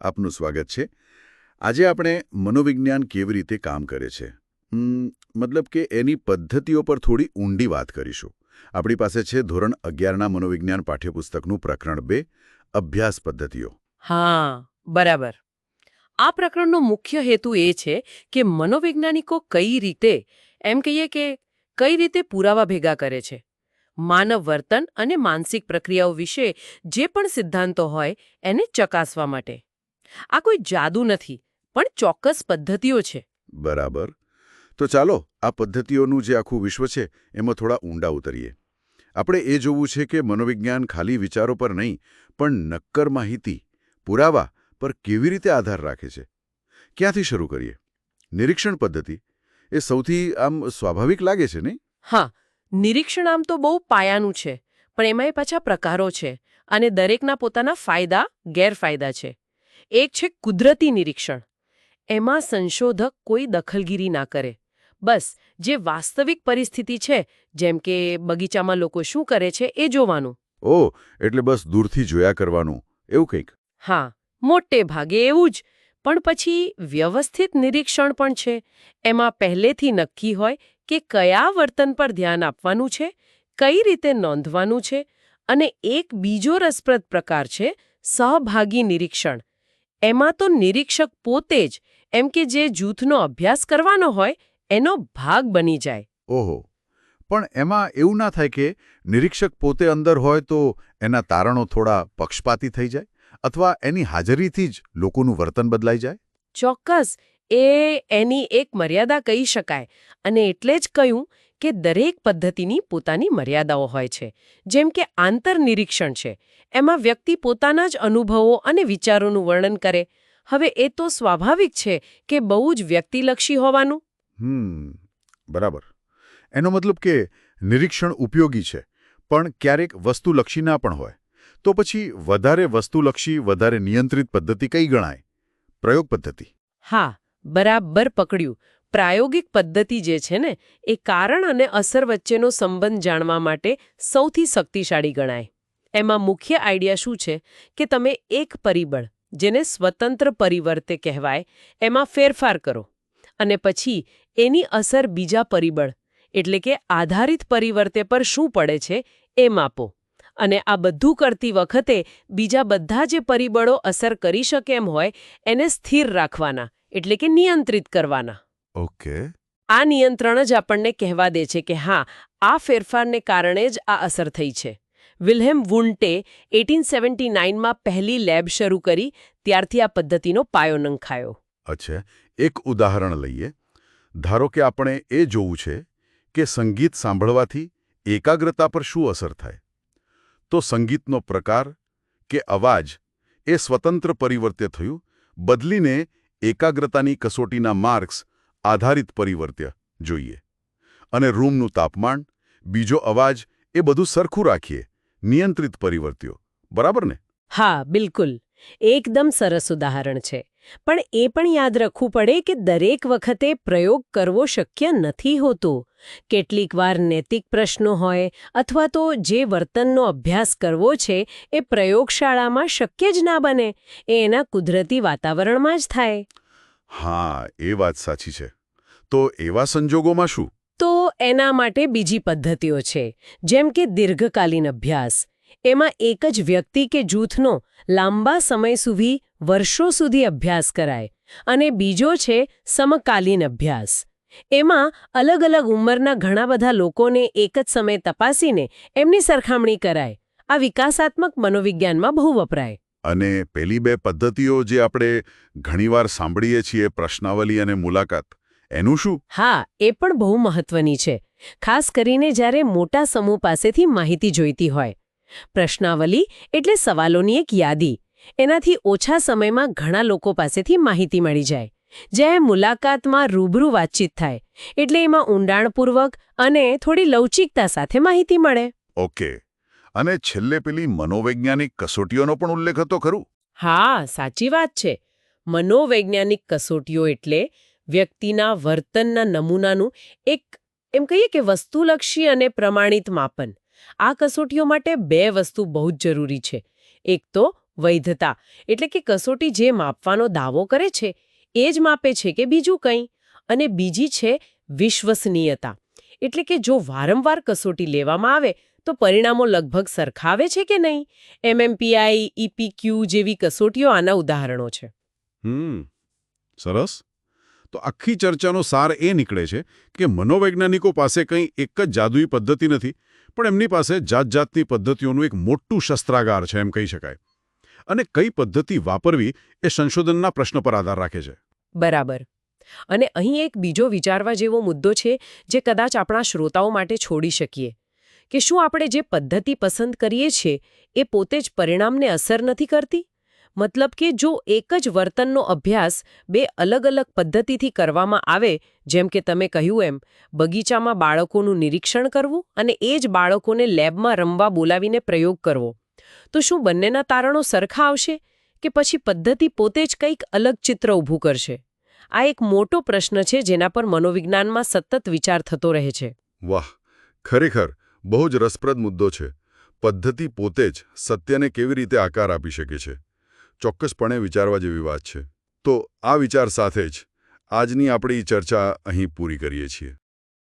આપનું સ્વાગત છે. આજે આપણે મનોવિજ્ઞાન કેવી રીતે કામ કરે છે? મતલબ કે એની પદ્ધતિઓ પર થોડી ઊંડી વાત કરીશું. આપણી પાસે છે ધોરણ અગિયારના મનોવિજ્ઞાન પાઠ્યપુસ્તકનું પ્રકરણ બે, અભ્યાસ પદ્ધતિઓ. હા, બરાબર. આ પ્રકરણનો મુખ્ય હેતુ એ છે કે મનોવૈજ્ઞાનિકો કઈ રીતે, એમ કહીએ કે, કઈ રીતે પુરાવા ભેગા કરે છે. માનવ વર્તન અને માનસિક પ્રક્રિયાઓ વિશે જે પણ સિદ્ધાંતો હોય, એને ચકાસવા માટે. આ કોઈ જાદુ નથી પણ ચોક્કસ પદ્ધતિઓ છે. બરાબર. તો ચાલો આ પદ્ધતિઓનું જે આખું વિશ્વ છે એમાં થોડા ઊંડા ઉતરીએ. આપણે એ જોવું છે કે મનોવિજ્ઞાન ખાલી વિચારો પર નહીં પણ નક્કર માહિતી પુરાવા પર કેવી રીતે આધાર રાખે છે? ક્યાંથી શરૂ કરીએ? નિરીક્ષણ પદ્ધતિ એ સૌથી આમ સ્વાભાવિક લાગે છે નહીં? હા નિરીક્ષણ આમ તો બહુ પાયાનું છે પણ એમાંય પાછા પ્રકારો છે અને દરેકના પોતાના ફાયદા ગેરફાયદા છે. એક છે કુદરતી નિરીક્ષણ. એમાં સંશોધક કોઈ દખલગીરી ના કરે. બસ જે વાસ્તવિક પરિસ્થિતિ છે જેમ કે બગીચામાં લોકો શું કરે છે એ જોવાનું. ઓ એટલે બસ દૂરથી જોયા કરવાનું એવું કંઈક? હા મોટે ભાગે એવું જ. પણ પછી વ્યવસ્થિત નિરીક્ષણ પણ છે. એમાં પહેલેથી નક્કી હોય કે કયા વર્તન પર ધ્યાન આપવાનું છે કઈ રીતે નોંધવાનું છે અને એક બીજો રસપ્રદ પ્રકાર છે સહભાગી નિરીક્ષણ. એમાં તો નિરીક્ષક પોતે જ એમ કે જે જૂથનો અભ્યાસ કરવાનો હોય એનો ભાગ બની જાય. ઓહો. પણ એમાં એવું ના થાય કે નિરીક્ષક પોતે અંદર હોય તો એના તારણો થોડા પક્ષપાતી થઈ જાય? અથવા એની હાજરીથી જ લોકોનું વર્તન બદલાઈ જાય? ચોક્કસ. એ એની એક મર્યાદા કહી શકાય. અને એટલે જ કહ્યું કે દરેક પદ્ધતિની પોતાની મર્યાદાઓ હોય છે. જેમ કે આંતરનિરીક્ષણ છે. એમાં વ્યક્તિ પોતાના જ અનુભવો અને વિચારોનું વર્ણન કરે. હવે એ તો સ્વાભાવિક છે કે બહુ જ વ્યક્તિલક્ષી હોવાનું? હમ બરાબર. એનો મતલબ કે નિરીક્ષણ ઉપયોગી છે પણ ક્યારેક વસ્તુલક્ષી ના પણ હોય. તો પછી વધારે વસ્તુલક્ષી વધારે નિયંત્રિત પદ્ધતિ કઈ ગણાય? પ્રયોગ પદ્ધતિ. હા બરાબર પકડ્યું. પ્રાયોગિક પદ્ધતિ જે છે ને, એ કારણ અને અસર વચ્ચેનો સંબંધ જાણવા માટે સૌથી શક્તિશાળી ગણાય. એમાં મુખ્ય આઈડિયા શું છે? કે તમે એક પરિબળ, જેને સ્વતંત્ર પરિવર્તે કહેવાય, એમાં ફેરફાર કરો. અને પછી, એની અસર બીજા પરિબળ, એટલે કે આધારિત પરિવર્તે પર શું પડે છે, એ માપો. અને આ બધું કરતી વખતે બીજા બધા જે પરિબળો અસર કરી શકે એમ હોય, એને સ્થિર રાખવાના, એટલે કે નિયંત્રિત કરવાના. ઓકે. આ નિયંત્રણ જ આપણને કહેવા દે છે કે હા આ ફેરફારને કારણે જ આ અસર થઈ છે. વિલ્હેમ વુન્ટે એટીન સેવન્ટી નાઇનમાં પહેલી લેબ શરૂ કરી ત્યારથી આ પદ્ધતિનો પાયો નંખાયો. અચ્છા એક ઉદાહરણ લઈએ. ધારો કે આપણે એ જોવું છે કે સંગીત સાંભળવાથી એકાગ્રતા પર શું અસર થાય? તો સંગીતનો પ્રકાર કે અવાજ એ સ્વતંત્ર પરિવર્તે થયું બદલીને એકાગ્રતાની કસોટીના માર્ક્સ આધારિત પરિવર્ત્ય જોઈએ. અને રૂમનું તાપમાન બીજો અવાજ એ બધું સરખું રાખીએ. નિયંત્રિત પરિવર્ત્યો. બરાબર ને? હા બિલકુલ. એકદમ સરસ ઉદાહરણ છે. પણ એ પણ યાદ રાખવું પડે કે દરેક વખતે પ્રયોગ કરવો શક્ય નથી હોતો. કેટલીક વાર નૈતિક પ્રશ્નો હોય અથવા તો જે વર્તનનો અભ્યાસ કરવો છે એ પ્રયોગશાળામાં શક્ય જ ના બને. એ એના કુદરતી વાતાવરણમાં જ થાય. હા એ વાત સાચી છે. તો એવા સંજોગોમાં શું? તો એના માટે બીજી પદ્ધતિઓ છે જેમ કે દીર્ઘકાલીન અભ્યાસ. એમાં એક જ વ્યક્તિ કે જૂથનો લાંબા સમય સુધી વર્ષો સુધી અભ્યાસ કરાય અને બીજો છે સમકાલીન અભ્યાસ. એમાં અલગ અલગ ઉંમરના ઘણા બધા લોકોને એક જ સમયે તપાસીને એમની સરખામણી કરાય. આ વિકાસાત્મક મનોવિજ્ઞાનમાં બહુ વપરાય. અને પેલી બે પદ્ધતિઓ જે આપણે ઘણીવાર સાંભળીએ છીએ પ્રશ્નાવલી અને મુલાકાત. એનું શું? હા એ પણ બહુ મહત્વની છે. ખાસ કરીને જ્યારે મોટા સમૂહ પાસેથી માહિતી જોઈતી હોય. પ્રશ્નાવલી એટલે સવાલોની એક યાદી. એનાથી ઓછા સમયમાં ઘણા લોકો પાસેથી માહિતી મળી જાય. જ્યારે મુલાકાતમાં રૂબરૂ વાતચીત થાય. એટલે એમાં ઊંડાણપૂર્વક અને થોડી લવચિકતા સાથે માહિતી મળે. ઓકે. અને છેલ્લે પેલી મનોવૈજ્ઞાનિક કસોટીઓનો પણ ઉલ્લેખ હતો ખરું? હા સાચી વાત છે. મનોવૈજ્ઞાનિક કસોટીઓ એટલે વ્યક્તિના વર્તનના નમૂનાનું એક, એમ કહીએ કે વસ્તુલક્ષી અને પ્રમાણિત માપન. આ કસોટીઓ માટે બે વસ્તુ બહુ જ જરૂરી છે. એક તો વૈધતા, એટલે કે કસોટી જે માપવાનો દાવો કરે છે, એ જ માપે છે કે બીજું કંઈ. અને બીજી છે વિશ્વસનીયતા, એટલે કે જો વારંવાર કસોટી લેવામાં આવે, તો પરિણામો લગભગ સરખાવે છે કે નહીં? એમએમપીઆઈ, ઈપીક્યુ જેવી કસોટીઓ આના ઉદાહરણો છે. હમ, સરસ. તો આખી ચર્ચાનો સાર એ નીકળે છે કે મનોવૈજ્ઞાનિકો પાસે કંઈ એક જ જાદુઈ પદ્ધતિ નથી, પણ એમની પાસે જાત જાતની પદ્ધતિઓનું એક મોટું શસ્ત્રાગાર છે એમ કહી શકાય. અને કઈ પદ્ધતિ વાપરવી એ સંશોધનના પ્રશ્ન પર આધાર રાખે છે. બરાબર. અને અહીં એક બીજો વિચારવા જેવો મુદ્દો છે જે કદાચ આપણા શ્રોતાઓ માટે છોડી શકીએ, કે શું આપણે જે પદ્ધતિ પસંદ કરીએ છીએ એ પોતે જ પરિણામને અસર નથી કરતી? મતલબ કે જો એક જ વર્તનનો અભ્યાસ બે અલગ અલગ પદ્ધતિથી કરવામાં આવે, જેમ કે તમે કહ્યું એમ, બગીચામાં બાળકોનું નિરીક્ષણ કરવું અને એ જ બાળકોને લેબમાં રમવા બોલાવીને પ્રયોગ કરવો. તો શું બંનેના તારણો સરખા આવશે કે પછી પદ્ધતિ પોતે જ કંઈક અલગ ચિત્ર ઊભું કરશે? આ એક મોટો પ્રશ્ન છે જેના પર મનોવિજ્ઞાનમાં સતત વિચાર થતો રહે છે. વાહ! ખરેખર, બહુ જ રસપ્રદ મુદ્દો છે. પદ્ધતિ પોતે જ સત્યને કેવી રીતે આકાર આપી શકે છે? ચોક્કસપણે વિચારવા જેવી વાત છે. તો આ વિચાર સાથે જ આજની આપણી ચર્ચા અહીં પૂરી કરીએ છીએ.